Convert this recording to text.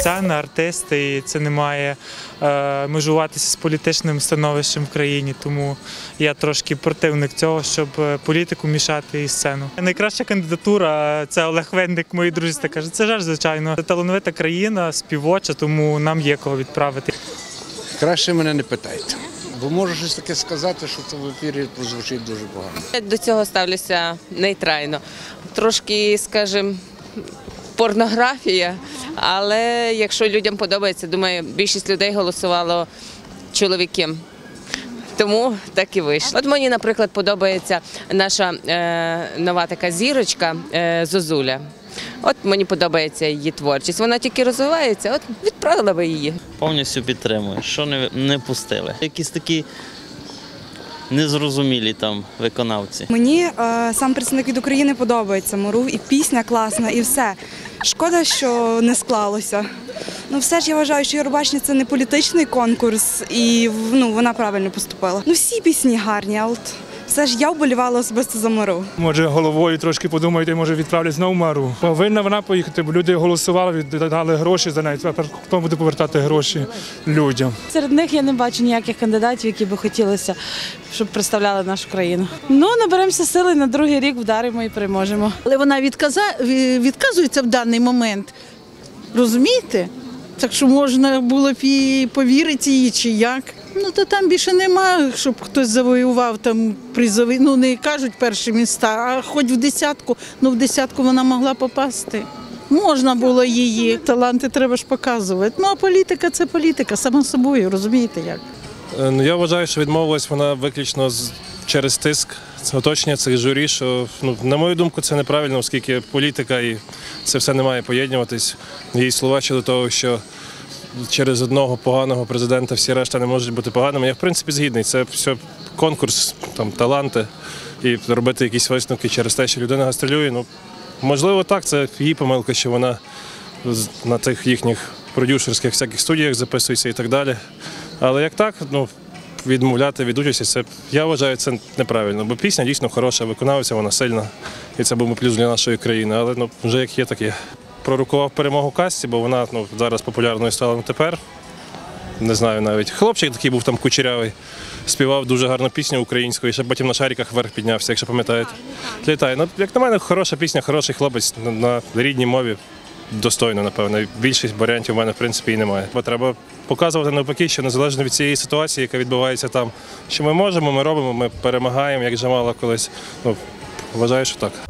сцена, артисти, і це не має е, межуватися з політичним становищем в країні. Тому я трошки противник цього, щоб е, політику мішати і сцену. Найкраща кандидатура це Олег Венник, мої друзі так кажуть. Це жаль, звичайно. Це талановита країна, співоча, тому нам є кого відправити. Краще мене не питайте. Бо можу щось таке сказати, що це в ефірі прозвучить дуже погано. Я До цього ставлюся нейтрально. Трошки, скажімо, порнографія, але якщо людям подобається, думаю, більшість людей голосувало чоловіки. Тому так і вийшло. От мені, наприклад, подобається наша е, нова така зірочка е, Зозуля. От мені подобається її творчість. Вона тільки розвивається, от відправила би її. Повністю підтримую. Що не, не пустили. Якісь такі незрозумілі там виконавці. Мені е, сам представник від України подобається. Морув і пісня класна, і все. Шкода, що не склалося. Ну, все ж я вважаю, що Євробачення це не політичний конкурс, і ну, вона правильно поступила. Ну, всі пісні гарні, а от все ж я вболівала особисто за Мару. Може, головою трошки подумайте, може відправлять знову мару. Повинна вона поїхати, бо люди голосували, віддали гроші за неї. Тепер хто буде повертати гроші людям? Серед них я не бачу ніяких кандидатів, які би хотілося, щоб представляли нашу країну. Ну, наберемося сили на другий рік вдаримо і переможемо. Але вона відказа... відказується в даний момент. Розумієте? Так що можна було б і повірити їй чи як. Ну то там більше немає, щоб хтось завоював там призовий. Ну не кажуть перші міста, а хоч в десятку, ну в десятку вона могла попасти. Можна було її. Таланти треба ж показувати. Ну а політика це політика, само собою, розумієте як? Е, Ну, я вважаю, що відмовилась вона виключно через тиск оточення цих журі. Що ну на мою думку, це неправильно, оскільки політика і це все не має поєднуватись. Її слова щодо того, що через одного поганого президента всі решта не можуть бути поганими. Я в принципі згідний. Це все конкурс, там таланти і робити якісь висновки через те, що людина гастролює. Ну можливо, так, це її помилка, що вона на тих їхніх продюсерських всяких студіях записується і так далі. Але як так, ну відмовляти від участі, це я вважаю це неправильно. Бо пісня дійсно хороша, виконавця, вона сильна, і це був плюс для нашої країни. Але ну вже як є, так є. Пророкував перемогу касті, бо вона ну, зараз популярною стала не тепер. Не знаю навіть. Хлопчик такий був там кучерявий, співав дуже гарну пісню українською, і ще потім на шариках вверх піднявся, якщо пам'ятаєте. Літає. Ну, як на мене, хороша пісня, хороший хлопець на, рідній мові. Достойно, напевно. Більшість варіантів у мене в принципі і немає. Бо треба показувати навпаки, що незалежно від цієї ситуації, яка відбувається там, що ми можемо, ми робимо, ми перемагаємо, як Джамала колись. Ну, вважаю, що так.